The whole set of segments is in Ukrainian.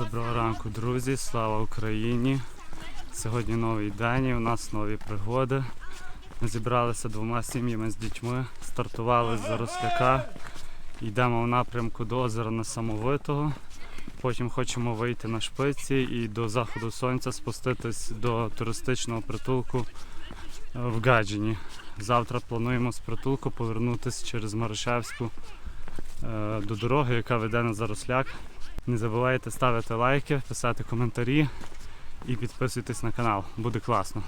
Доброго ранку, друзі! Слава Україні! Сьогодні новий день і у нас нові пригоди. Ми зібралися двома сім'ями з дітьми, стартували з Заросляка, йдемо в напрямку до озера Несамовитого. Потім хочемо вийти на шпиці і до заходу сонця спуститись до туристичного притулку е, в Гаджині. Завтра плануємо з притулку повернутися через Маришевську е, до дороги, яка веде на Заросляк. Не забувайте ставити лайки, писати коментарі і підписуйтесь на канал. Буде класно.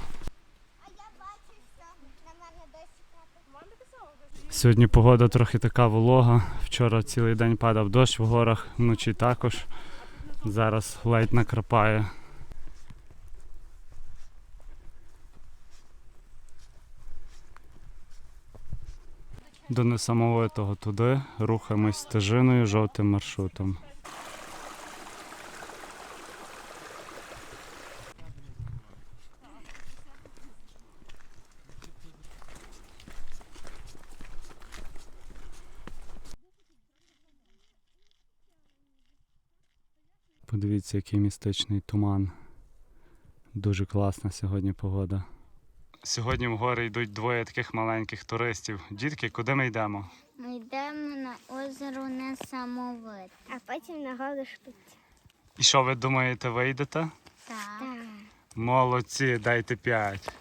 Сьогодні погода трохи така волога. Вчора цілий день падав дощ в горах, вночі також. Зараз ледь накрапає. До несамовитого туди рухаємось стежиною жовтим маршрутом. Подивіться, який містичний туман. Дуже класна сьогодні погода. Сьогодні в гори йдуть двоє таких маленьких туристів. Дітки, куди ми йдемо? Ми йдемо на озеро Несамовит. А потім на гору шпиці. І що ви думаєте, вийдете? Так. Молодці, дайте п'ять.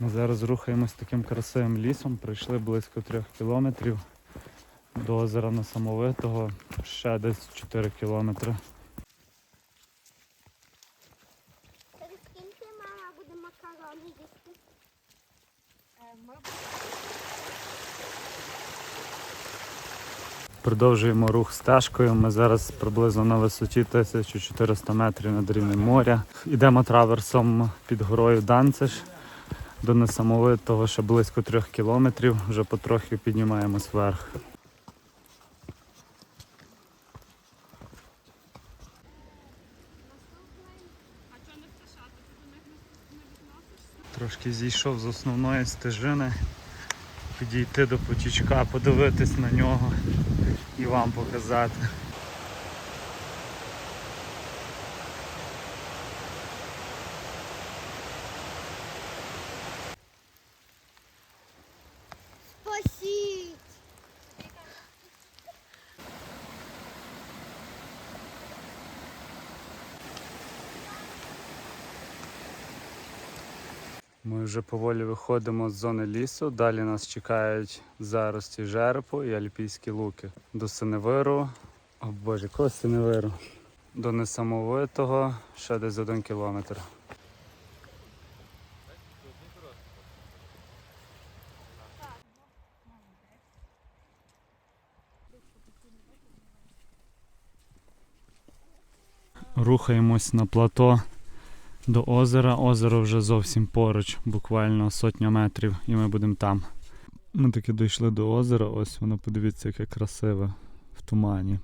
Ми зараз рухаємось таким красивим лісом. Пройшли близько трьох кілометрів до озера Несамовитого, ще десь 4 кілометри. Скільки мама буде макарони їсти? Продовжуємо рух стежкою. Ми зараз приблизно на висоті 1400 метрів над рівнем моря. Йдемо траверсом під горою Данцеш до несамовитого ще близько трьох кілометрів. Вже потрохи піднімаємось вверх. Трошки зійшов з основної стежини. Підійти до потічка, подивитись на нього і вам показати. Ми вже поволі виходимо з зони лісу. Далі нас чекають зарості жерепу і альпійські луки. До Синевиру. О боже, якого Синевиру? До несамовитого ще десь один кілометр. Рухаємось на плато до озера. Озеро вже зовсім поруч, буквально сотня метрів, і ми будемо там. Ми таки дійшли до озера, ось воно подивіться, яке красиве в тумані.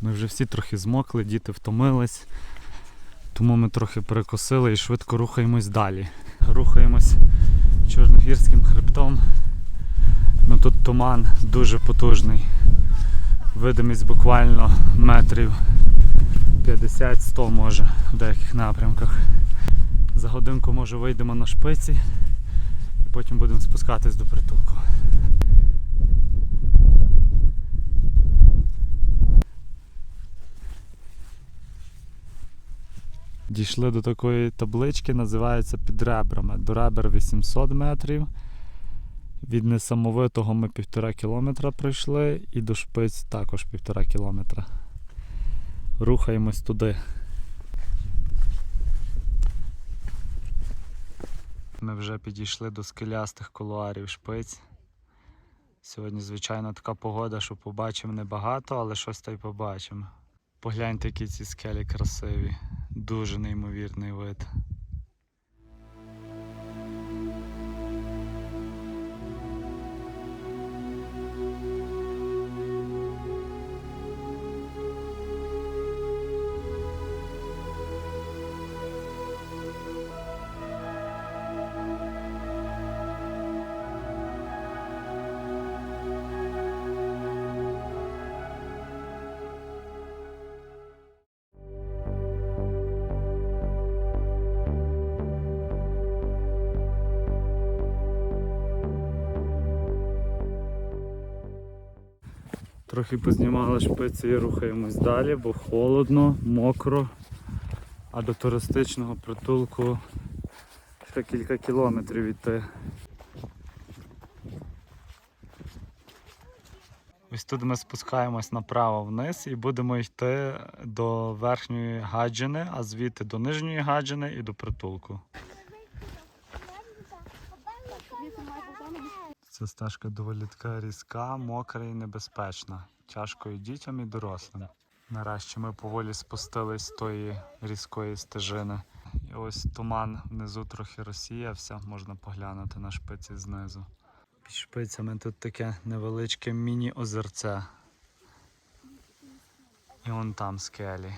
Ми вже всі трохи змокли, діти втомились. Тому ми трохи перекосили і швидко рухаємось далі. Рухаємось чорногірським хребтом. Ну тут туман дуже потужний. Видимість буквально метрів 50-100 може в деяких напрямках. За годинку може вийдемо на шпиці і потім будемо спускатись до притулку. Дійшли до такої таблички, називається під ребрами. До ребер 800 метрів. Від несамовитого ми півтора кілометра пройшли і до шпиць також півтора кілометра. рухаємось туди. Ми вже підійшли до скелястих колуарів шпиць. Сьогодні, звичайно, така погода, що побачимо небагато, але щось та й побачимо. Погляньте, які ці скелі красиві. Дуже неймовірний вид. Трохи познімали шпиці і рухаємось далі, бо холодно, мокро. А до туристичного притулку ще кілька кілометрів йти. Ось тут ми спускаємось направо вниз і будемо йти до верхньої гаджини, а звідти до нижньої гаджини і до притулку. Ця стежка доволі така різка, мокра і небезпечна. Тяжко і дітям, і дорослим. Нарешті ми поволі спустились з тої різкої стежини. І ось туман внизу трохи розсіявся, можна поглянути на шпиці знизу. Під шпицями тут таке невеличке міні-озерце. І вон там скелі.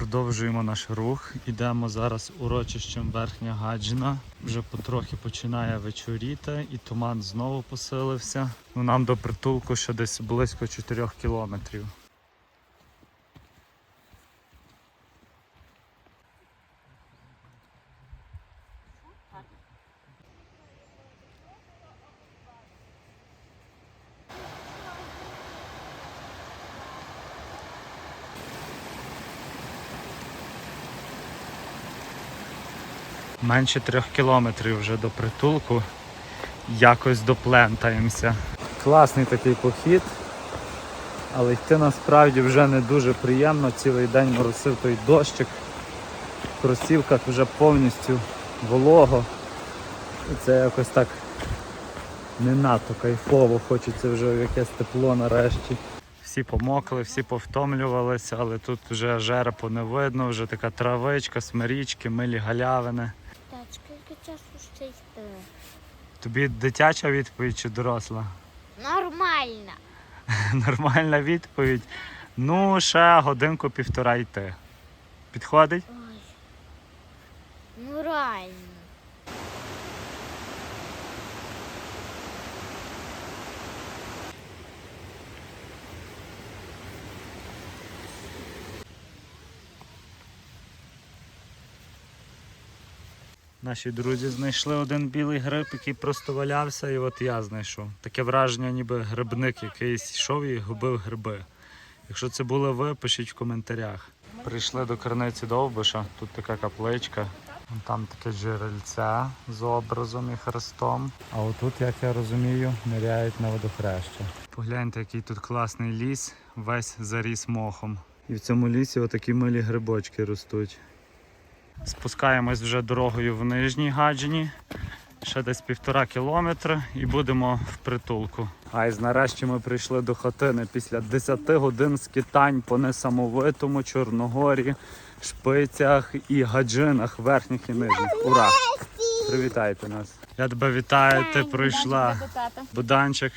Продовжуємо наш рух. Ідемо зараз урочищем Верхня Гаджина. Вже потрохи починає вечоріти і туман знову посилився. Ну, нам до притулку ще десь близько 4 кілометрів. Менше трьох кілометрів вже до притулку. Якось доплентаємося. Класний такий похід, але йти насправді вже не дуже приємно. Цілий день моросив той дощик. В кросівках вже повністю волого. Це якось так не надто кайфово, хочеться вже в якесь тепло нарешті. Всі помокли, всі повтомлювалися, але тут вже жерепу не видно, вже така травичка, смирічки, милі галявини. Часу ще йти? Тобі дитяча відповідь чи доросла? Нормальна. Нормальна відповідь. Ну, ще годинку півтора йти. Підходить? Ой. Ну реально. Наші друзі знайшли один білий гриб, який просто валявся, і от я знайшов. Таке враження, ніби грибник якийсь йшов і губив гриби. Якщо це були ви, пишіть в коментарях. Прийшли до криниці Довбиша, тут така капличка. Там таке джерельце з образом і хрестом. А отут, як я розумію, ниряють на водохреща. Погляньте, який тут класний ліс, весь заріс мохом. І в цьому лісі отакі милі грибочки ростуть. Спускаємось вже дорогою в нижній гаджині. Ще десь півтора кілометра і будемо в притулку. Айз, нарешті ми прийшли до хатини після 10 годин скитань по несамовитому Чорногорі, шпицях і гаджинах верхніх і нижніх. Ура! Привітайте нас! Я тебе вітаю, ти прийшла. Буданчик,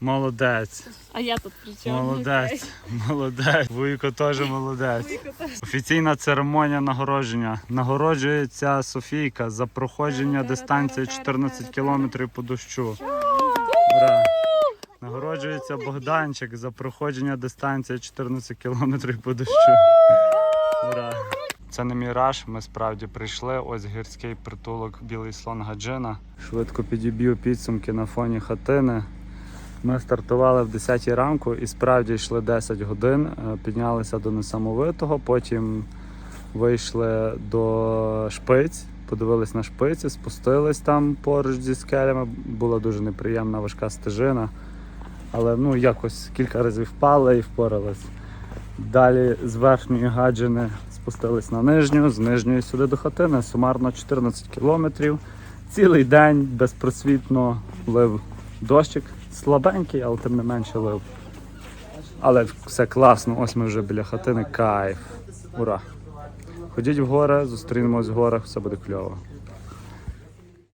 молодець. А я тут при чому? Молодець, молодець. Вуйко теж молодець. Офіційна церемонія нагородження. Нагороджується Софійка за проходження дистанції 14 кілометрів по дощу. Ура! Нагороджується Богданчик за проходження дистанції 14 кілометрів по дощу. Ура! Це не міраж, ми справді прийшли. Ось гірський притулок Білий слон Гаджина. Швидко підіб'ю підсумки на фоні хатини. Ми стартували в 10 ранку і справді йшли 10 годин, е, піднялися до несамовитого, потім вийшли до шпиць, подивились на шпиці, спустились там поруч зі скелями. Була дуже неприємна важка стежина. Але ну якось кілька разів впали і впорались. Далі з верхньої гаджини спустились на нижню, з нижньої сюди до хатини, сумарно 14 кілометрів. Цілий день безпросвітно лив дощик. Слабенький, але тим не менше лив. Але все класно, ось ми вже біля хатини. Кайф. Ура! Ходіть в гори, зустрінемось в горах, все буде кльово.